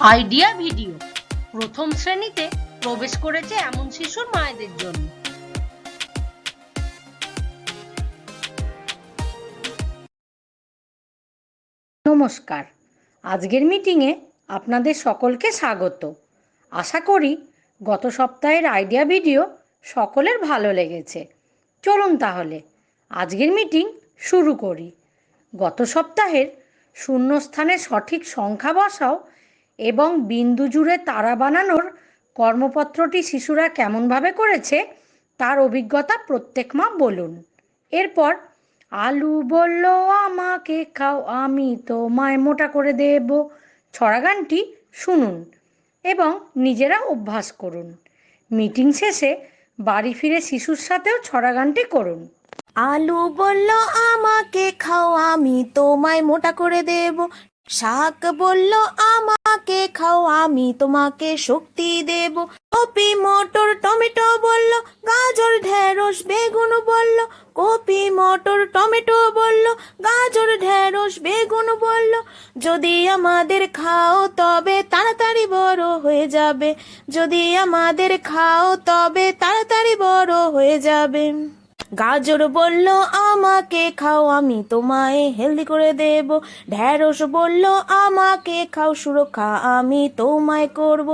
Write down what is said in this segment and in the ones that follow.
Idea video. প্রথম শ্রেণীতে প্রবেশ করেছে এমন শিশুর মায়েদের জন্য। নমস্কার। আজকের মিটিংয়ে আপনাদের সকলকে স্বাগত। আশা করি গত সপ্তাহের আইডিয়া ভিডিও সকলের ভালো লেগেছে। চলুন তাহলে, আজকের মিটিং শুরু করি। গত সপ্তাহের শূন্যস্থানে সঠিক সংখ্যা বসাও এবং বিন্দু জুড়ে তারা বানানোর কর্মপত্রটি শিশুরা কেমনভাবে করেছে, তার অভিজ্ঞতা প্রত্যেক মা বলুন। এরপর, আলু বলল, আমাকে খাও, আমি তোমায় মোটা করে দেব। ছড়া গানটি শুনুন এবং নিজেরা অভ্যাস করুন। মিটিং শেষে বাড়ি ফিরে শিশুর সাথেও ছড়া গানটি করুন। আলু বলল, আমাকে খাও, আমি তোমায় মোটা করে দেব। শাক বলল আমাকে খাও, আমি তোমাকে শক্তি দেব। কপি মটর টমেটো বলল, গাজর, ঢেঁড়স, বেগুন বলল। কপি মটর টমেটো বলল, গাজর, ঢেঁড়স, বেগুন বলল। যদি আমাদের খাও, তবে তাড়াতাড়ি বড় হয়ে যাবে। যদি আমাদের খাও, তবে তাড়াতাড়ি বড় হয়ে যাবে। গাজর বলল, আমাকে খাও, আমি তোমায় হেলদি করে দেব। ঢ্যাঁড়স বলল, আমাকে খাও, সুরক্ষা আমি তোমায় করব।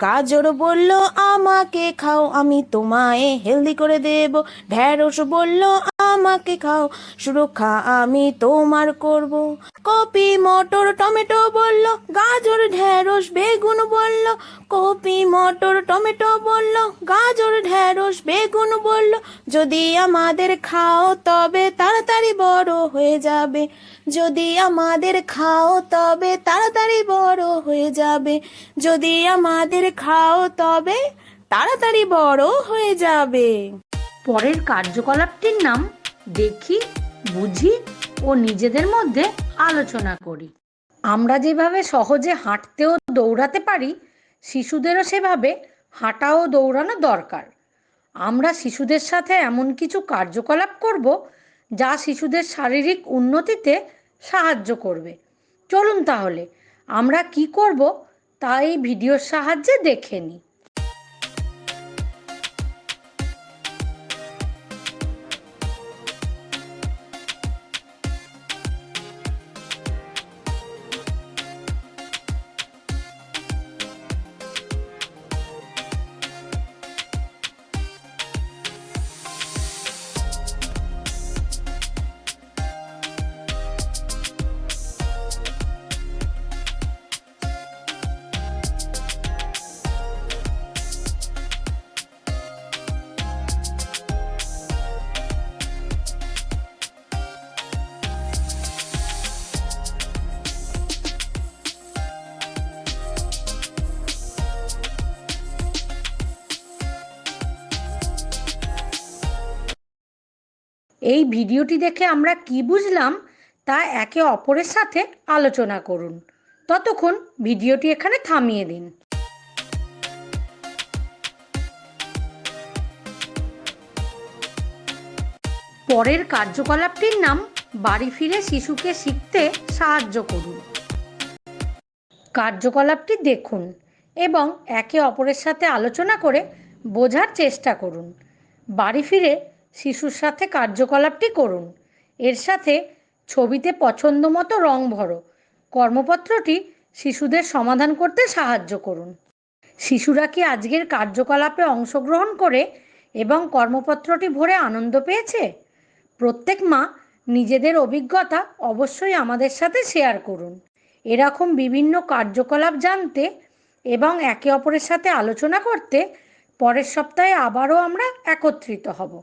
গাজর বলল, আমাকে খাও, আমি তোমায় হেলদি করে দেব। ঢ্যাঁড়স বলল, আমাকে খাও, সুরক্ষা আমি তোমার করব। কপি মটর টমেটো বলল, গাজর, ঢ্যাঁড়স, বেগুন বলল। কপি মটর টমেটো বলল, গাজর, ঢ্যাঁড়স, বেগুন বলল। যদি আমাদের খাও তবে তাড়াতাড়ি বড় হয়ে যাবে। যদি আমাদের খাও তবে তাড়াতাড়ি বড় হয়ে যাবে। যদি আমাদের খাও তবে তাড়াতাড়ি বড় হয়ে যাবে। পরের কার্যকলাপটির নাম দেখি, বুঝি ও নিজেদের মধ্যে আলোচনা করি। আমরা যেভাবে সহজে হাঁটতে ও দৌড়াতে পারি, শিশুদেরও সেভাবে হাঁটা ও দৌড়ানো দরকার। আমরা শিশুদের সাথে এমন কিছু কার্যকলাপ করব যা শিশুদের শারীরিক উন্নতিতে সাহায্য করবে। চলুন তাহলে, আমরা কি করব তা এই ভিডিওর সাহায্যে দেখে নিই। এই ভিডিওটি দেখে আমরা কি বুঝলাম তা একে অপরের সাথে আলোচনা করুন। ততক্ষণ ভিডিওটি এখানে থামিয়ে দিন। পরের কার্যকলাপটির নাম বাড়ি ফিরে শিশুকে শিখতে সাহায্য করুন। কার্যকলাপটি দেখুন এবং একে অপরের সাথে আলোচনা করে বোঝার চেষ্টা করুন। বাড়ি ফিরে শিশুর সাথে কার্যকলাপটি করুন। এর সাথে ছবিতে পছন্দ মতো রং ভরো। কর্মপত্রটি শিশুদের সমাধান করতে সাহায্য করুন। শিশুরা কি আজকের কার্যকলাপে অংশগ্রহণ করে এবং কর্মপত্রটি ভরে আনন্দ পেয়েছে? প্রত্যেক মা নিজেদের অভিজ্ঞতা অবশ্যই আমাদের সাথে শেয়ার করুন। এরকম বিভিন্ন কার্যকলাপ জানতে এবং একে অপরের সাথে আলোচনা করতে পরের সপ্তাহে আবারও আমরা একত্রিত হব।